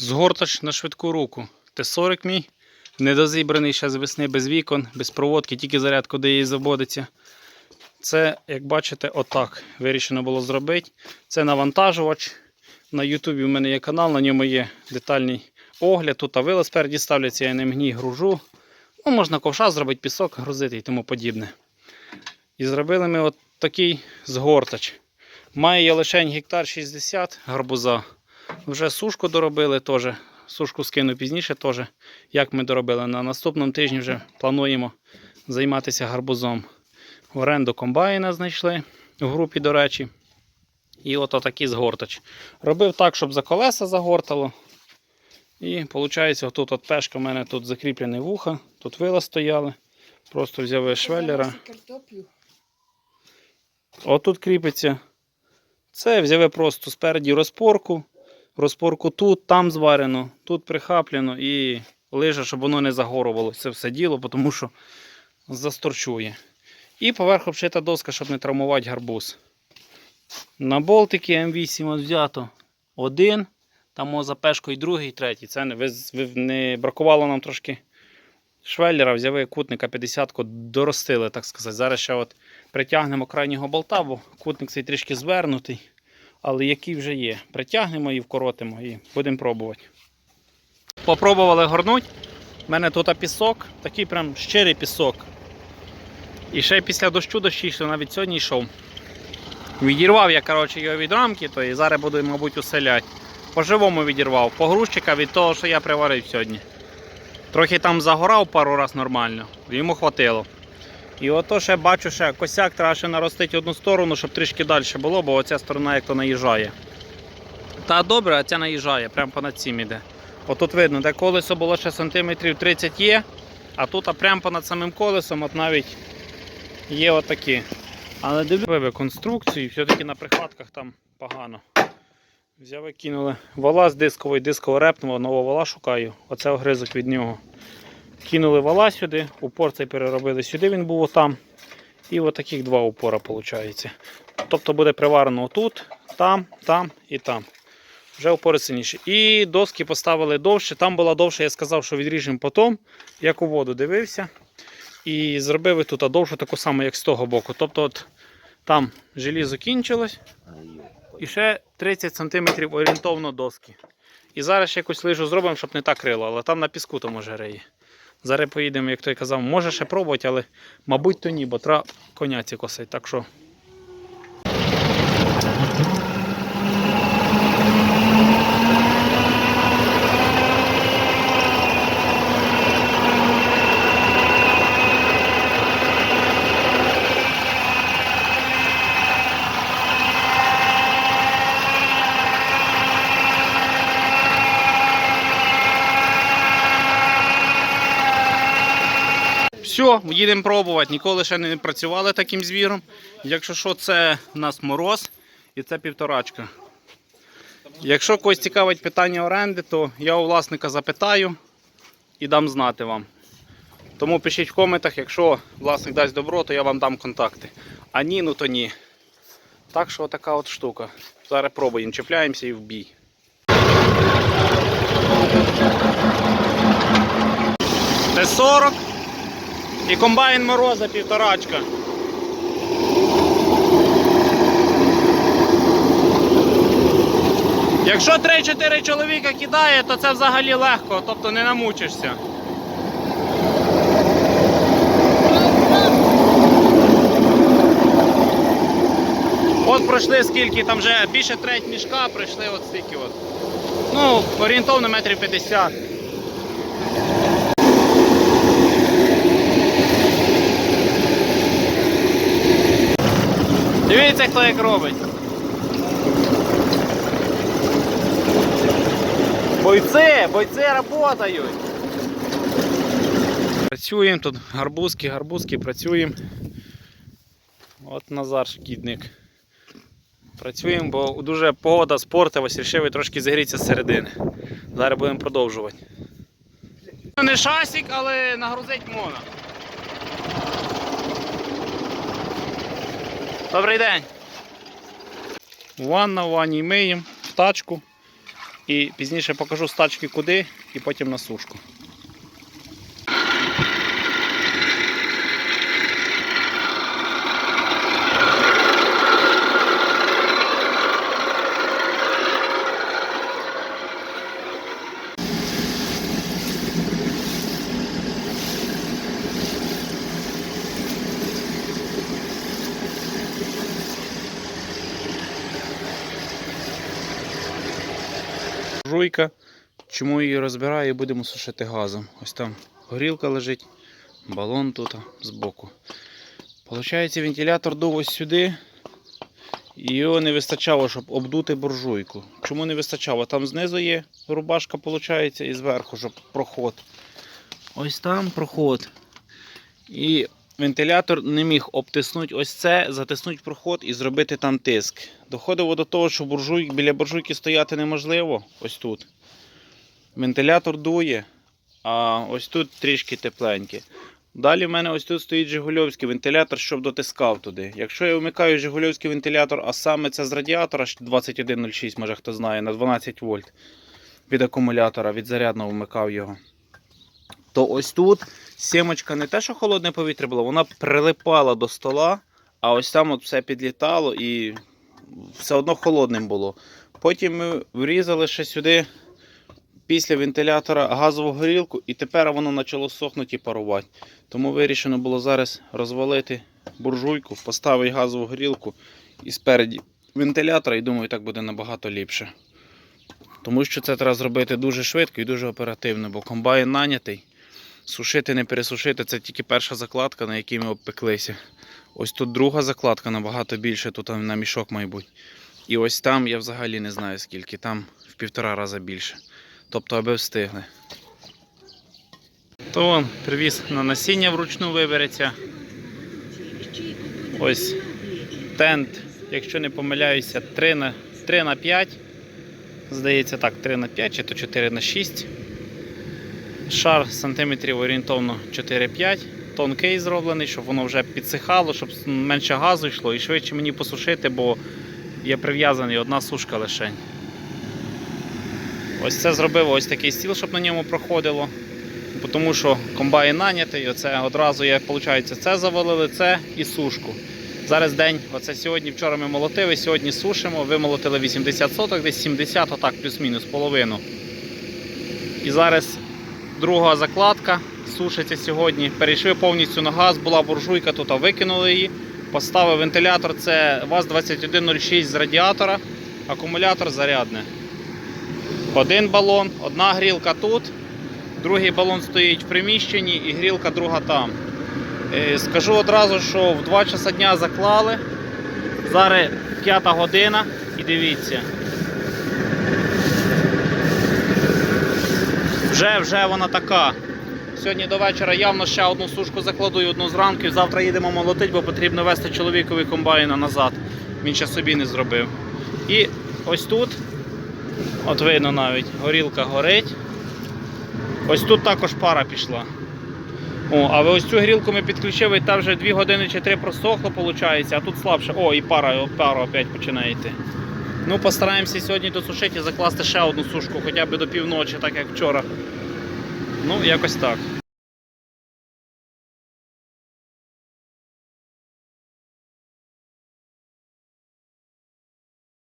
Згортач на швидку руку. Т-40 мій. Недозібраний ще з весни без вікон, без проводки, тільки зарядку, де її заводиться. Це, як бачите, отак вирішено було зробити. Це навантажувач. На Ютубі в мене є канал, на ньому є детальний огляд. Тут вила спереді ставляться, я ним гній гружу. Ну, можна ковша зробити, пісок грузити і тому подібне. І зробили ми от такий згортач. Має я лише гектар 60 гарбуза. Вже сушку доробили теж. Сушку скину пізніше теж, як ми доробили. На наступному тижні вже плануємо займатися гарбузом. В оренду комбайна знайшли в групі, до речі. І от отакий згортач. Робив так, щоб за колеса загортало. І виходить, отут от пешка в мене тут закріплене вуха, тут вила стояли. Просто взяв швеллера. Отут кріпиться. Це взяли просто спереді розпорку. Розпорку тут, там зварено, тут прихаплено і лиже, щоб воно не загорувалося це все діло, тому що засторчує. І поверх обшита доска, щоб не травмувати гарбуз. На болтики М8 от взято один, там за пешкою другий, третій. Це не, не бракувало нам трошки швеллера, взяли кутника 50-ку, доростили, так сказати. Зараз ще от притягнемо крайнього болта, бо кутник цей трішки звернутий. Але який вже є. Притягнемо і вкоротимо і будемо пробувати. Попробували горнуть. У мене тут пісок, такий прям щирий пісок. І ще після дощу дощі йшли, навіть сьогодні йшов. Відірвав я коротше, його від рамки, то і зараз буду, мабуть, уселяти. По-живому відірвав, погрузчика від того, що я приварив сьогодні. Трохи там загорав пару раз нормально, йому хватило. І ото ще бачу, ще косяк треба ще наростити одну сторону, щоб трішки далі було, бо оця сторона як то наїжджає. Та добре, а ця наїжджає, прямо понад цим іде. Отут видно, де колесо було ще сантиметрів 30 є, а тут а прямо понад самим колесом от навіть є отакі. Але дивлюся конструкцію, все-таки на прихватках там погано. Взяли, кинули вала з дискової, дисково репнуло, нового вала шукаю. Оце огризок від нього. Кинули вала сюди, упор цей переробили сюди, він був отам. І отаких два упора виходить. Тобто буде приварено отут, там, там і там. Вже упори сильніші. І доски поставили довше. Там була довше, я сказав, що відріжемо потім. Як у воду дивився. І зробили тут довшу таку саму, як з того боку. Тобто от там желізо кінчилось. І ще 30 см орієнтовно доски. І зараз ще якусь лижу зробимо, щоб не так крило, але там на піску то може реє. Зараз поїдемо, як той казав, може ще пробувати, але мабуть то ні, бо треба коняці косить. Так що. Все, їдемо пробувати. Ніколи ще не працювали таким звіром. Якщо що, це у нас мороз і це півторачка. Якщо когось цікавить питання оренди, то я у власника запитаю і дам знати вам. Тому пишіть в коментах, якщо власник дасть добро, то я вам дам контакти. А ні, ну то ні. Так що така от штука. Зараз пробуємо, чіпляємося і в бій. Т-40 і комбайн мороза півторачка. Якщо 3-4 чоловіка кидає, то це взагалі легко, тобто не намучишся. От пройшли скільки, там вже більше треть мішка пройшли от стільки от. Ну, орієнтовно метрів 50. Дивіться, хто як робить. Бойці, бойці працюють. Працюємо тут, гарбузки, гарбузки, працюємо. От Назар шкідник. Працюємо, бо дуже погода спортилась, вирішили трошки зігрітися з середини. Зараз будемо продовжувати. Не шасик, але нагрузить можна. Добрий день. Ванна, ванні миємо в тачку І пізніше покажу з тачки куди і потім на сушку. Жуйка. Чому її розбираю і будемо сушити газом. Ось там горілка лежить, балон тут збоку. Получається, вентилятор дув ось сюди. І його не вистачало, щоб обдути буржуйку. Чому не вистачало? Там знизу є рубашка, виходить, і зверху, щоб проход. Ось там проход. І вентилятор не міг обтиснути ось це, затиснути проход і зробити там тиск. Доходило до того, що буржуй, біля буржуйки стояти неможливо. Ось тут. Вентилятор дує, а ось тут трішки тепленьке. Далі в мене ось тут стоїть Жигульовський вентилятор, щоб дотискав туди. Якщо я вмикаю Жигульовський вентилятор, а саме це з радіатора 2106, може хто знає, на 12 вольт від акумулятора, від зарядного вмикав його. То ось тут сімочка не те, що холодне повітря було, вона прилипала до стола, а ось там от все підлітало і все одно холодним було. Потім ми врізали ще сюди після вентилятора газову горілку, і тепер воно почало сохнути і парувати. Тому вирішено було зараз розвалити буржуйку, поставити газову горілку і спереді вентилятора, і думаю, так буде набагато ліпше. Тому що це треба зробити дуже швидко і дуже оперативно, бо комбайн нанятий. Сушити, не пересушити це тільки перша закладка, на якій ми обпеклися. Ось тут друга закладка набагато більше, тут на мішок, мабуть. І ось там я взагалі не знаю скільки, там в півтора рази більше. Тобто, аби встигли. То вон привіз на насіння вручну вибереться. Ось тент, якщо не помиляюся, 3 на, 3 на 5. Здається, так, 3 на 5 чи то 4 на 6. Шар сантиметрів орієнтовно 4-5. Тонкий зроблений, щоб воно вже підсихало, щоб менше газу йшло і швидше мені посушити, бо є прив'язаний одна сушка лишень. Ось це зробив ось такий стіл, щоб на ньому проходило. Тому що комбайн нанятий, оце одразу є, виходить, це завалили, це і сушку. Зараз день, оце сьогодні, вчора ми молотили, сьогодні сушимо, вимолотили 80 соток, десь 70, отак, плюс-мінус, половину. І зараз друга закладка сушиться сьогодні. Перейшли повністю на газ, була буржуйка, тут викинули її. Поставив вентилятор, це ВАЗ-2106 з радіатора, акумулятор зарядне. Один балон, одна грілка тут, другий балон стоїть в приміщенні і грілка друга там. Е, Скажу одразу, що в 2 часа дня заклали. Зараз 5 година і дивіться. Вже, вже вона така. Сьогодні до вечора явно ще одну сушку закладу і одну зранку. І завтра їдемо молотити, бо потрібно вести чоловікові комбайна назад. Він ще собі не зробив. І ось тут, от видно навіть, горілка горить. Ось тут також пара пішла. О, а ось цю грілку ми підключили, і там вже 2 години чи 3 просохло, виходить, а тут слабше. О, і пара, пара опять починає йти. Ну, постараємося сьогодні досушити і закласти ще одну сушку, хоча б до півночі, так як вчора. Ну, якось так.